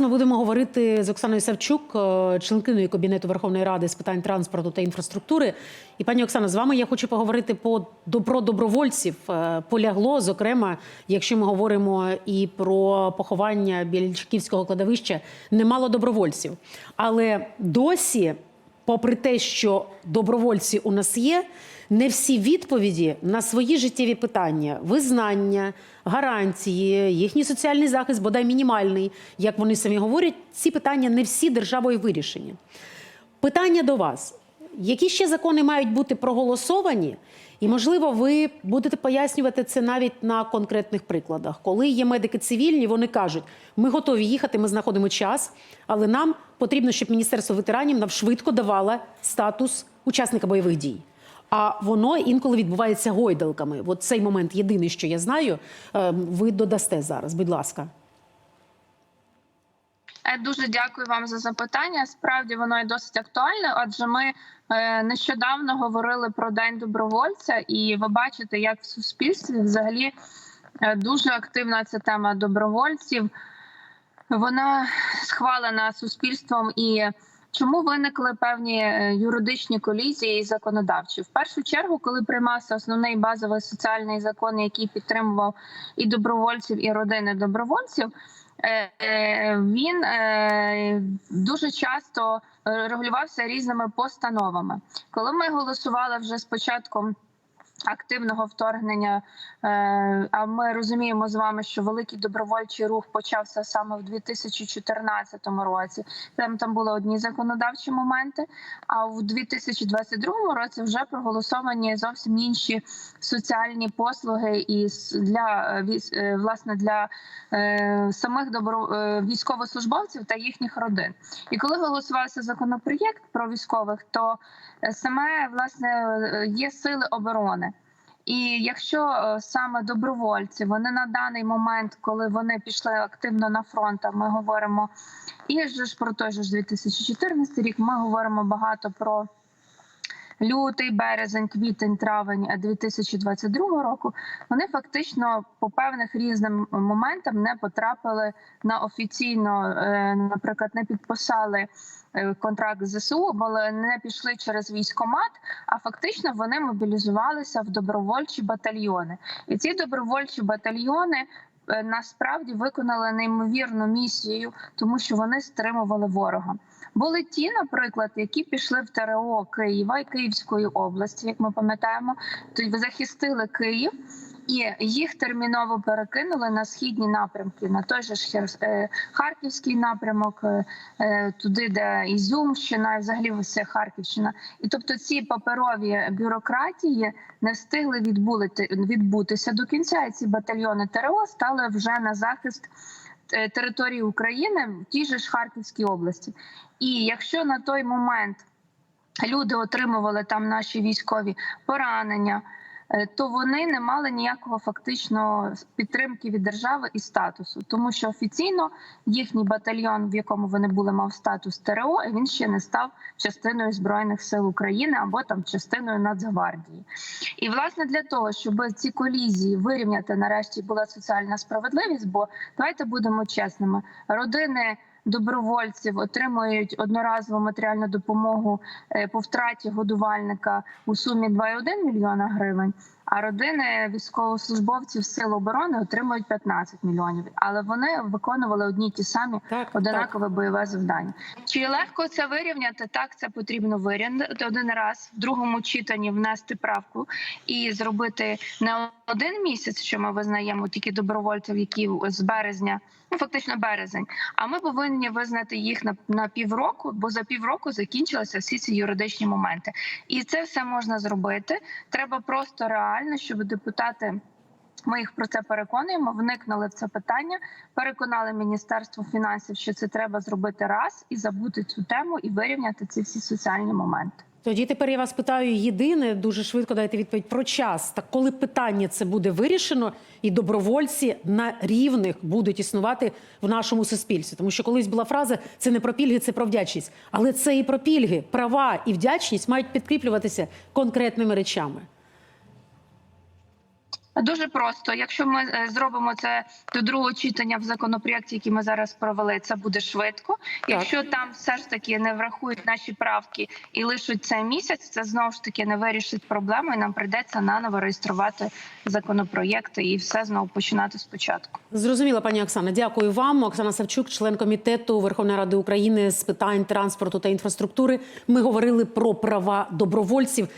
Ми будемо говорити з Оксаною Савчук, е, членкиною Кабінету Верховної Ради з питань транспорту та інфраструктури. І пані Оксано, з вами я хочу поговорити по про добровольців. Е, Полягло, зокрема, якщо ми говоримо і про поховання біля Чеківського кладовища, немало добровольців. Але досі, попри те, що добровольці у нас є, не всі відповіді на свої життєві питання, визнання, гарантії, їхній соціальний захист, бодай мінімальний, як вони самі говорять, ці питання не всі державою вирішені. Питання до вас: які ще закони мають бути проголосовані? І, можливо, ви будете пояснювати це навіть на конкретних прикладах. Коли є медики цивільні, вони кажуть, ми готові їхати, ми знаходимо час, але нам потрібно, щоб Міністерство ветеранів нам швидко давало статус учасника бойових дій. А воно інколи відбувається гойдалками. От цей момент єдиний, що я знаю, е, ви додасте зараз. Будь ласка. Е, Дуже дякую вам за запитання. Справді воно є досить актуальне, адже ми е, нещодавно говорили про день добровольця, і ви бачите, як в суспільстві взагалі е, дуже активна ця тема добровольців. Вона схвалена суспільством і. Чому виникли певні юридичні колізії і законодавчі? В першу чергу, коли приймався основний базовий соціальний закон, який підтримував і добровольців, і родини добровольців, він е, дуже часто е, регулювався різними постановами. Коли ми голосували вже з початком активного вторгнення, е, а ми розуміємо з вами, що великий добровольчий рух почався саме в 2014 році. Там там були одні законодавчі моменти. А в 2022 році вже проголосовані зовсім інші соціальні послуги і для е, е, власне для самих добро військовослужбовців та їхніх родин. І коли голосувався законопроєкт про військових, то саме власне є сили оборони. І якщо е, саме добровольці вони на даний момент, коли вони пішли активно на фронт, ми говоримо і ж про той же ж 2014 рік, ми говоримо багато про. Лютий, березень, квітень, травень 2022 року вони фактично по певних різним моментам не потрапили на офіційно, е, наприклад, не підписали е, контракт з ЗСУ, бо не пішли через військомат, а фактично вони мобілізувалися в добровольчі батальйони. І ці добровольчі батальйони е, насправді виконали неймовірну місію, тому що вони стримували ворога. Були ті, наприклад, які пішли в ТРО Києва і Київської області, як ми пам'ятаємо, то захистили Київ. І їх терміново перекинули на східні напрямки, на той же ж е, Харківський напрямок, е, е, туди, де Ізюмщина, і взагалі вся Харківщина. І тобто ці паперові бюрократії не встигли відбулити відбутися до кінця. І ці батальйони ТРО стали вже на захист території України в тій же ж Харківській області. І якщо на той момент люди отримували там наші військові поранення, то вони не мали ніякого фактично підтримки від держави і статусу, тому що офіційно їхній батальйон, в якому вони були, мав статус ТРО, і він ще не став частиною збройних сил України або там частиною Нацгвардії. І власне для того, щоб ці колізії вирівняти, нарешті була соціальна справедливість. Бо давайте будемо чесними, родини. Добровольців отримують одноразову матеріальну допомогу е, по втраті годувальника у сумі 2,1 мільйона гривень. А родини військовослужбовців сил оборони отримують 15 мільйонів. Але вони виконували одні й ті самі Так, одинакове бойове завдання. Чи легко це вирівняти? Так, це потрібно вирівняти один раз в другому читанні внести правку і зробити не один місяць, що ми визнаємо тільки добровольців, які з березня, ну фактично березень. А ми повинні визнати їх на, на півроку, бо за півроку закінчилися всі ці юридичні моменти. І це все можна зробити. Треба просто реально, щоб депутати. Ми їх про це переконуємо, вникнули в це питання, переконали Міністерство фінансів, що це треба зробити раз і забути цю тему і вирівняти ці всі соціальні моменти. Тоді тепер я вас питаю єдине, дуже швидко дайте відповідь про час. Так коли питання це буде вирішено, і добровольці на рівних будуть існувати в нашому суспільстві. Тому що колись була фраза: це не про пільги, це про вдячність. Але це і про пільги, права і вдячність мають підкріплюватися конкретними речами. Дуже просто. Якщо ми е, зробимо це до другого читання в законопроєкті, який ми зараз провели, це буде швидко. Якщо там все ж таки не врахують наші правки і лишуть цей місяць, це знову ж таки не вирішить проблему. і Нам прийдеться наново реєструвати законопроєкти і все знову починати спочатку. Зрозуміла, пані Оксана. Дякую вам. Оксана Савчук, член комітету Верховної Ради України з питань транспорту та інфраструктури. Ми говорили про права добровольців.